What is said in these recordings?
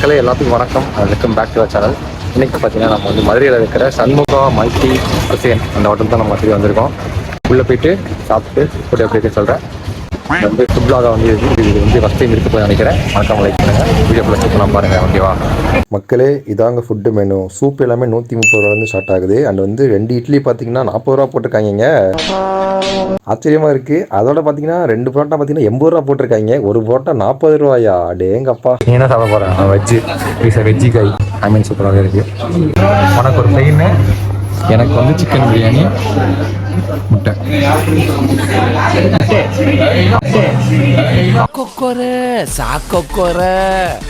மக்களே எல்லாத்துக்கும் வணக்கம். வெல்கம் பேக் டு சேனல் இன்னைக்கு பார்த்தீங்கன்னா நம்ம வந்து மதுரையில் இருக்கிற சண்முகா மல்டி குசேன் அந்த ஹோட்டல் தான் நம்ம மதுரை வந்திருக்கோம். உள்ளே போயிட்டு சாப்பிட்டு ஃபுட் எப்படி இருக்குன்னு சொல்கிறேன் வந்து ஃபுட் பிளாகாக வந்து இது வந்து ஃபஸ்ட் டைம் இருக்கு போய் நினைக்கிறேன். வணக்கம் லைக் பண்ணுங்கள் வீடியோ ஃபுல்லாக செக் பண்ணலாம் பாருங்கள் ஓகேவா மக்களே இதாங்க ஃபுட்டு மெனு சூப் எல்லாமே நூற்றி முப்பது ரூபாலேருந்து ஸ்டார்ட் ஆகுது. அண்ட் வந்து ரெண்டு இட்லி பார்த்தீங்கன்னா நாற்பது ரூபா போட்டிருக்காங்க ஆச்சரியமாக இருக்குது அதோட பார்த்தீங்கன்னா ரெண்டு புரோட்டா பார்த்தீங்கன்னா எண்பது ரூபா போட்டிருக்காங்க. ஒரு புரோட்டா நாற்பது ரூபாயா? அடேங்கப்பா நீ என்ன சாப்பிட போகிறேன் வெஜ்ஜு வெஜ்ஜி கை ஐ மீன் சூப்பராகவே இருக்குது உனக்கு ஒரு பிளெயின் எனக்கு வந்து சிக்கன் பிரியாணி முட்டை.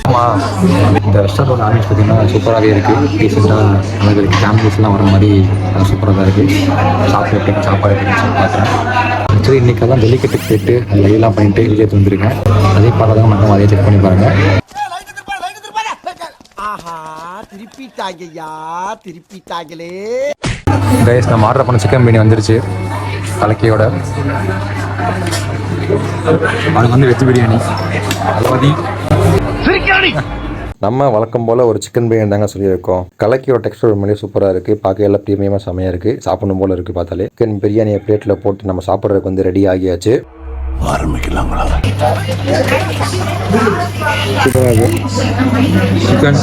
ஆமாம் இந்த ரெஸ்டாரண்ட் ஆம்பியன்ஸ் பார்த்தீங்கன்னா சூப்பராகவே இருக்குது ரீசெண்டாக நமக்கு ஃபேமிலிஸ்லாம் வர மாதிரி சூப்பராக தான் இருக்குது சாப்பிட்டு சாப்பாடு எப்படி பார்க்குறேன் ஆக்சுவலி இன்றைக்கி தான் டெலிகேட்டுக்கு போயிட்டு லைவ்லாம் பண்ணிட்டு வீடியோ வந்திருக்கேன் அதே பார்த்தாங்க மட்டும் அதே செக் பண்ணி பாருங்கள் ஆஹா திருப்பிட்டாங்கய்யா திருப்பிட்டாங்களே. கைஸ் நம்ம ஆர்டர் பண்ண சிக்கன் பிரியாணி வந்துருச்சு. கலக்கையோட. அது வந்து வெஜ் பிரியாணி அலவதி. நம்ம வழக்கம் போல் ஒரு சிக்கன் பிரியாணி தாங்க சொல்லியிருக்கோம். கலக்கியோட டெக்ஸ்டர் உண்மையிலே சூப்பராக இருக்குது பார்க்க எல்லாம் ப்ரீமியமாக செமையாக இருக்குது சாப்பிடணும் போல் இருக்குது பார்த்தாலே. சிக்கன் பிரியாணியை பிளேட்டில் போட்டு நம்ம சாப்பிட்றதுக்கு வந்து ரெடி ஆகியாச்சு. சூப்பராக இருக்கு சிக்கன்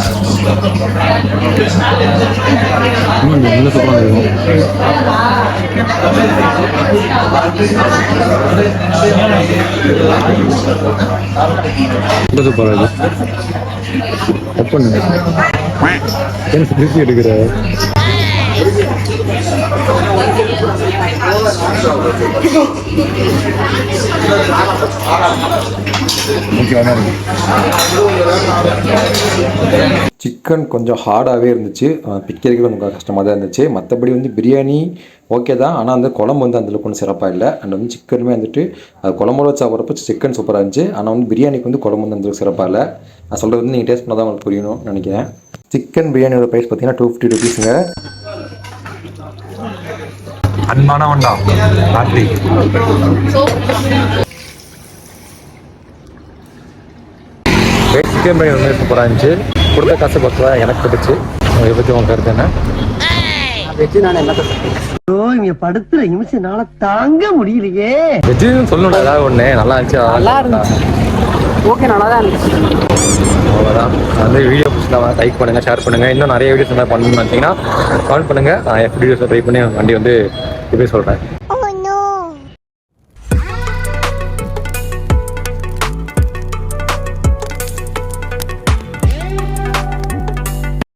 இன்னும் சூப்பராக இருக்கும் ரொம்ப சூப்பராக இருக்கு கட் பண்ணுங்க எனக்கு திருப்பி எடுக்கிற சிக்கன் கொஞ்சம் ஹார்டாகவே இருந்துச்சு. பிக்கிறதுக்கு கொஞ்சம் கஷ்டமாக தான் இருந்துச்சு. மற்றபடி வந்து பிரியாணி ஓகே தான். ஆனால் அந்த குழம்பு வந்து அந்தளவுக்கு ஒன்றும் சிறப்பாக இல்லை. அண்ட் வந்து சிக்கனுமே வந்துட்டு அது குழம்போட வச்சு சாப்பிட்றப்ப சிக்கன் சூப்பராக இருந்துச்சு. ஆனால் வந்து பிரியாணிக்கு வந்து குழம்பு வந்து அந்தளவுக்கு சிறப்பாக இல்லை. நான் சொல்கிறது வந்து நீங்கள் டேஸ்ட் பண்ணால் தான் உங்களுக்கு புரியணும்னு நினைக்கிறேன். சிக்கன் பிரியாணியோட ப்ரைஸ் பார்த்தீங்கன்னா டூ ஃபிஃப்டி ருபீஸுங்க அன்பானவன்டா சிக்கன் பிரியாணி வந்து சூப்பராக இருந்துச்சு கொடுத்த காசு ரூபா எனக்கு பிடிச்சு இதை பற்றி உங்க கருத்து என்ன? இங்க படுத்துற நிமிஷம்னால தாங்க முடியலையே. வெஜ்ஜுன்னு சொல்லணும் ஏதாவது ஒன்று நல்லா இருந்துச்சு நல்லா இருந்துச்சு. ஓகே நல்லா தான் இருந்துச்சு. அவ்வளோதான் வந்து வீடியோ பிடிச்சா லைக் பண்ணுங்கள் ஷேர் பண்ணுங்கள் இன்னும் நிறைய வீடியோஸ் என்ன பண்ணணும்னு நினச்சிங்கன்னா கால் பண்ணுங்கள் நான் எஃப் வீடியோஸை ட்ரை பண்ணி வண்டி வந்து இப்படி சொல்கிறேன்